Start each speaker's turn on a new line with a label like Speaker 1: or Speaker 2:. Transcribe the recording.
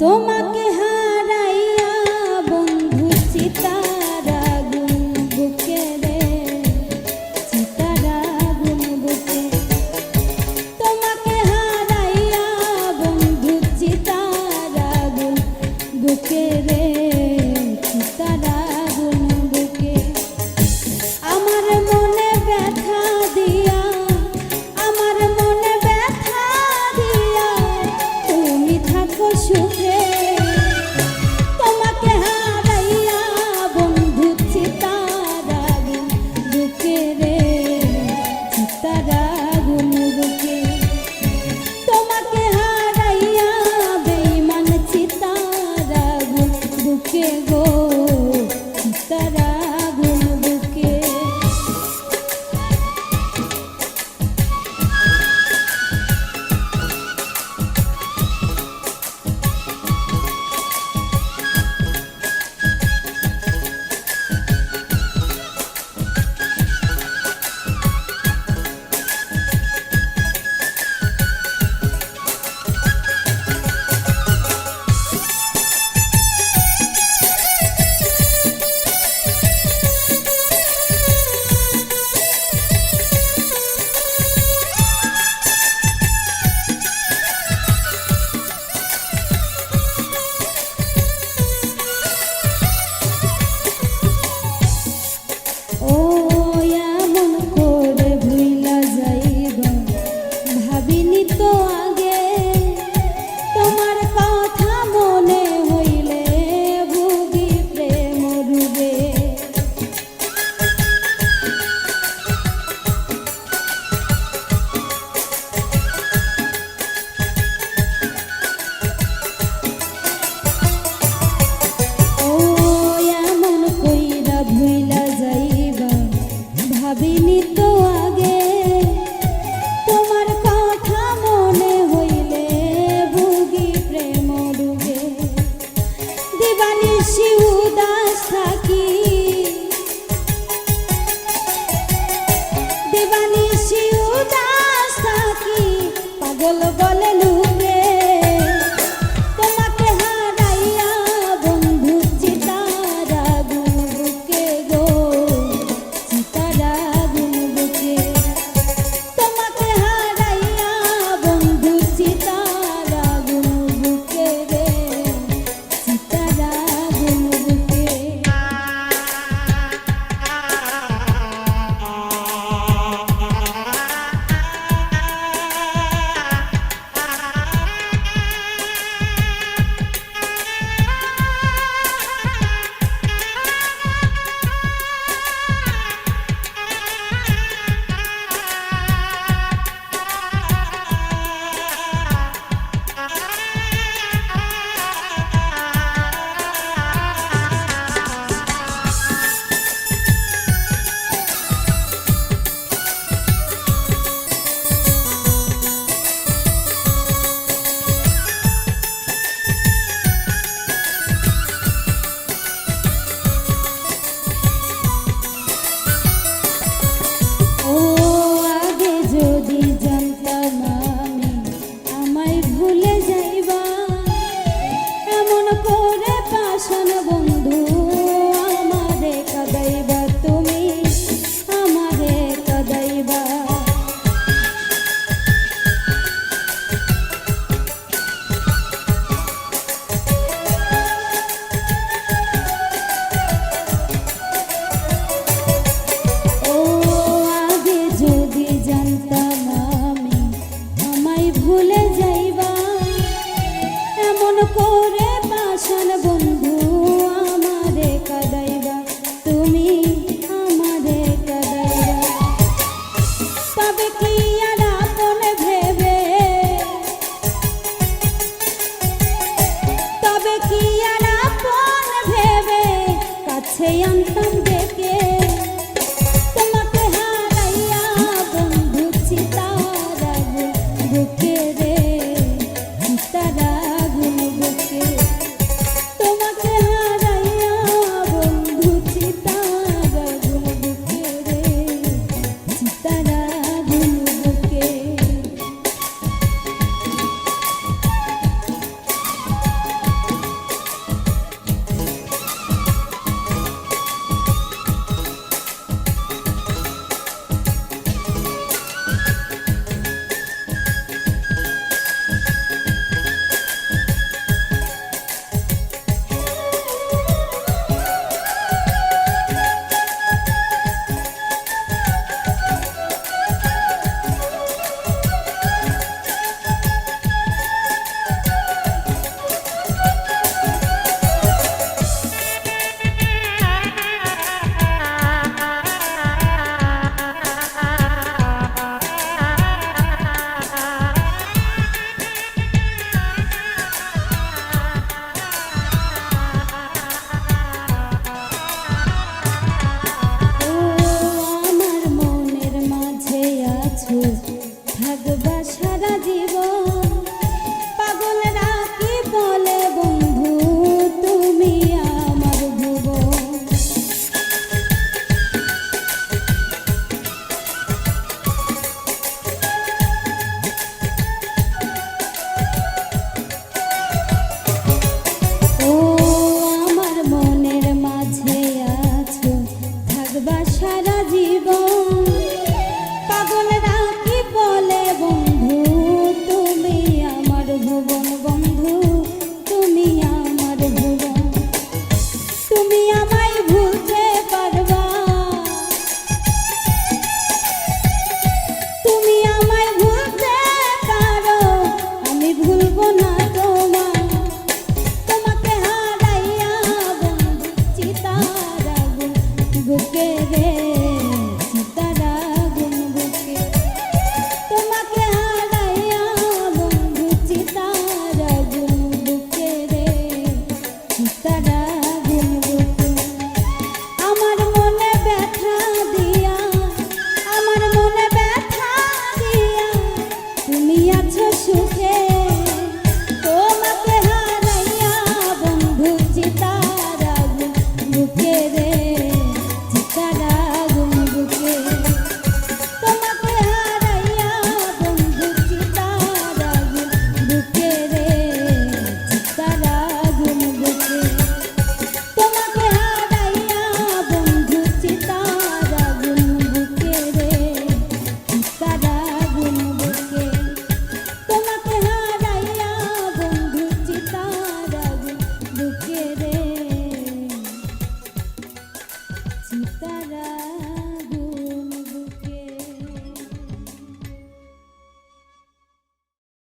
Speaker 1: তোমাকে হারাইয়া বন্ধু চিতারা গুন বুকে রে, চিতারা গুন বুকে। তোমাকে হারাইয়া বন্ধু চিতারা গুন বুকে রে, চিতারা গুন বুকে। আমার মনে ব্যথা দিয়া, আমার মনে ব্যথা দিয়া তুমি সুখে